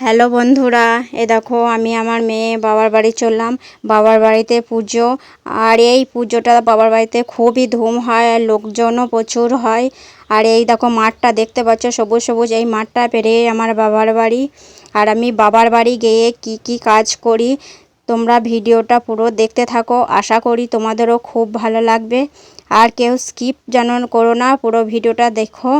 Hello বন্ধুরা, এ দেখো আমি আমার মেয়ে বাবার বাড়ি চললাম, বাবার বাড়িতে পুজো, আর এই পুজোটা বাবার বাড়িতে খুবই ধুম হয় আর লোকজনও প্রচুর হয়। আর এই দেখো মাঠটা দেখতে পাচ্ছ, সবুজ সবুজ, এই মাঠটা পেরিয়ে আমার বাবার বাড়ি। আর আমি বাবার বাড়ি গিয়ে কি কি কাজ করি, তোমরা ভিডিওটা পুরো দেখতে থাকো, আশা করি তোমাদেরও খুব ভালো লাগবে। আর কেউ স্কিপ যেন করো না, পুরো ভিডিওটা দেখো।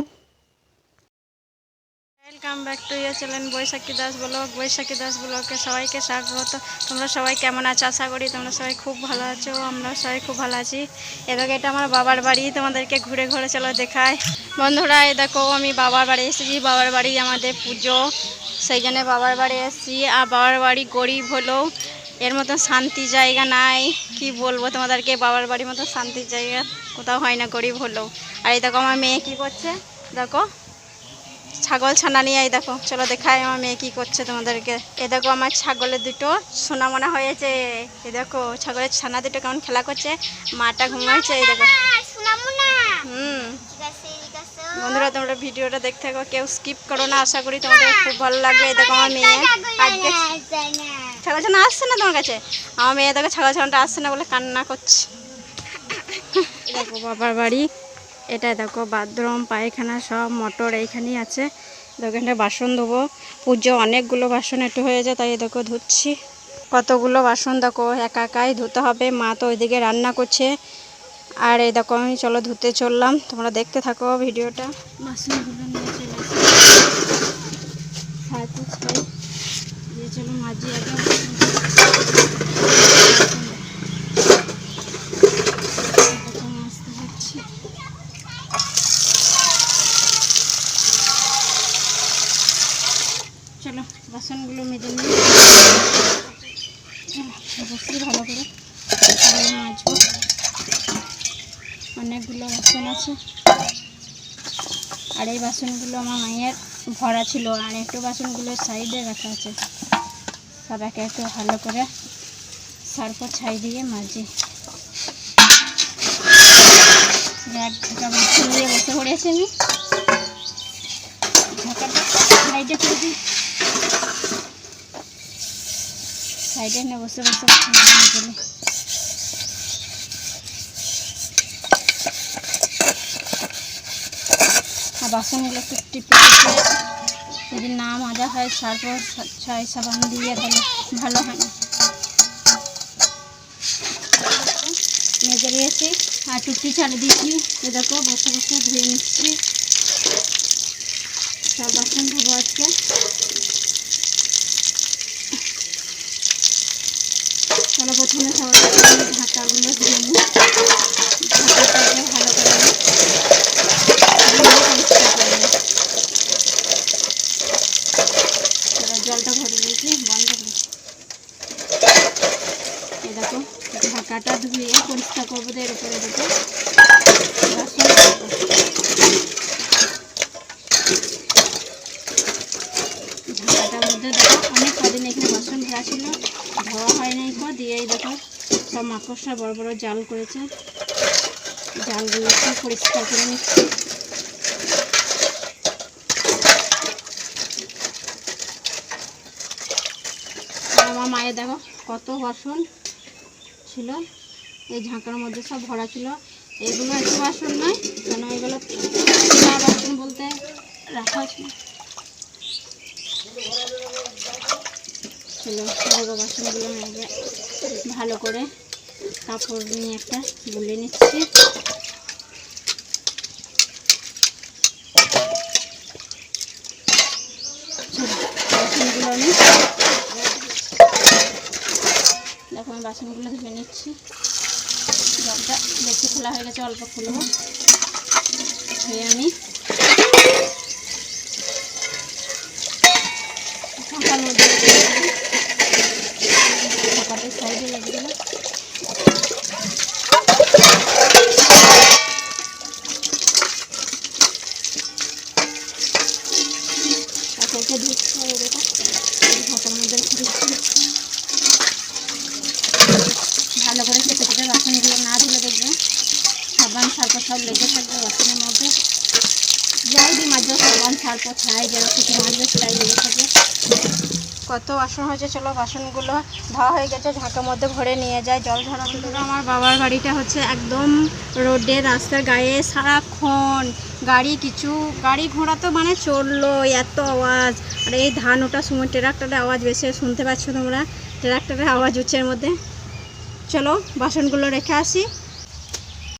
Back to your channel Baishakhi Das blog. Baishakhi Das ব্লগকে সবাইকে স্বাগত। তোমরা সবাই কেমন আছো? আশা করি তোমরা সবাই খুব ভালো আছো। আমরা সবাই খুব ভালো আছি। এদিকে এটা আমার বাবার বাড়ি। তোমাদেরকে ঘুরে ঘুরে চলো দেখায় বন্ধুরা, এ দেখো, আমি বাবার বাড়ি এসেছি। বাবার বাড়ি আমাদের পুজো। সেই জন্য বাবার বাড়ি এসেছি। আর বাবার বাড়ি গরিব হলেও এর মতো শান্তি জায়গা নাই। কি বলব তোমাদেরকে? বাবার বাড়ির মতো শান্তির জায়গা কোথাও হয় না গরিব হলেও। আর এই দেখো, আমার মেয়ে কি করছে? দেখো ছাগল ছানা নিয়ে এই দেখো চলো দেখাই আমার মেয়ে কি করছে তোমাদেরকে। এ দেখো আমার ছাগলের দুটো সোনা মনে হয়েছে। এ দেখো ছাগলের ছানা দুটো কেমন খেলা করছে। মাটা ঘুমাইছে এই দেখো। হুম। বন্ধুরা তোমরা ভিডিওটা দেখতে থাকো কেউ স্কিপ করো না আশা করি তোমাদের খুব ভালো লাগবে এই দেখো আমার মেয়ে আজকে ছাগল ছানা আসছে না তোমার কাছে? আমার মেয়ে দেখো ছাগল ছানাটা আসছে না বলে কান্না করছে। দেখো বাবার বাড়ি। এটা দেখো, বাথরুম, পায়খানা, সব মোটর এইখানেই আছে। এখানে বাসন ধোবো। পুজো অনেকগুলো বাসন একটু হয়েছে তাই দেখো ধুচ্ছি। কতগুলো বাসন দেখো, একা একাই ধুতে হবে। মা তো ওইদিকে রান্না করছে। আর এই দেখো, আমি চলো ধুতে চললাম। তোমরা দেখতে থাকো ভিডিওটা। বাসনগুলো নিয়ে চলে আসি চলো মাঝি আগে বাসন মাজতে হচ্ছে চলো ভালো করে তারপরে অনেকগুলো বাসন আছে। আর এই বাসনগুলো আমার মায়ের ভরা ছিল, আর একটু বাসনগুলো সাইডে রাখা আছে। সব একে একে ভালো করে সার্ফ ছাই দিয়ে মাজি। বাসন দিয়ে বসে পড়েছি আমি ঢাকাটা সাইডে করে দিই। সাইডে না, বসে বসে গেলে আর বাসনগুলো একটু টিপে টিপে, যদি না মাজা হয়, তারপর ছাই সাবান দিয়ে তাহলে ভালো হয় না। মেজে নিয়েছি, আর টুকটি চালে দিয়েছি। এ বসে বসে ধুয়ে নিচ্ছি। সব বাসন ধোবো আজকে। চলো প্রথমে সবাই ঢাকাগুলো দিয়ে নিই। ঢাকাটাকে ভালো করে জলটা ভরে দিয়েছি বন্ধ করে এই ঢাকাটা ধুয়ে পরিষ্কার করব এর উপরে, দেখো বাসন রাখব। ঢাকাটার মধ্যে দেখো অনেক কদিন এখানে বাসন ভরা ছিল ধোয়া কো দিয়েই দেখো, সব মাকড়সা বড় বড় জাল করেছে। জালগুলোকে পরিষ্কার করে নিচ্ছি। আমার মায়ের দেখো, কত বাসন ছিল। এই ঝাঁকার মধ্যে সব ভরা ছিল। এগুলো একটু বাসন নয়, কেন এগুলো বাসন বলতে রাখা ছিল। ছিল, বড় বাসনগুলো আগে ভালো করে কাপড় নিয়ে একটা গুলে নিচ্ছি। বাসনগুলো আমি দেখো, আমি বাসনগুলো ধুয়ে নিচ্ছি। জলটা বেশি খোলা হয়ে গেছে, অল্প খুলবো। ধুয়ে আমি ফাঁকার মধ্যে রেখে দিলাম। ফাঁকাতে সাইডে লেগে দিলাম ফাঁকার মধ্যে ভালো করে চেপে চেপে বাসনগুলো না ধুলে দেখবে। সাবান সার্ফ সব লেগে থাকবে বাসনের মধ্যে। যাই দিই মাঝে, সাবান সার্ফ ছাই, যেন কিছু মাঝে সেটাই লেগে থাকে। কত বাসন হয়েছে, চলো বাসনগুলো ধোয়া হয়ে গেছে ঝাঁকের মধ্যে ভরে নিয়ে যায় জল দেবে আমার বাবার বাড়িটা হচ্ছে একদম রোডে, রাস্তার গায়ে সারাক্ষণ গাড়ি কিছু, গাড়ি ঘোড়া তো মানে চলল এত আওয়াজ। আর এই ধান ওঠার সময় ট্রাক্টরের আওয়াজ বেশি, শুনতে পাচ্ছ তোমরা? ট্রাক্টরের আওয়াজ এর মধ্যে। চলো, বাসনগুলো রেখে আসি।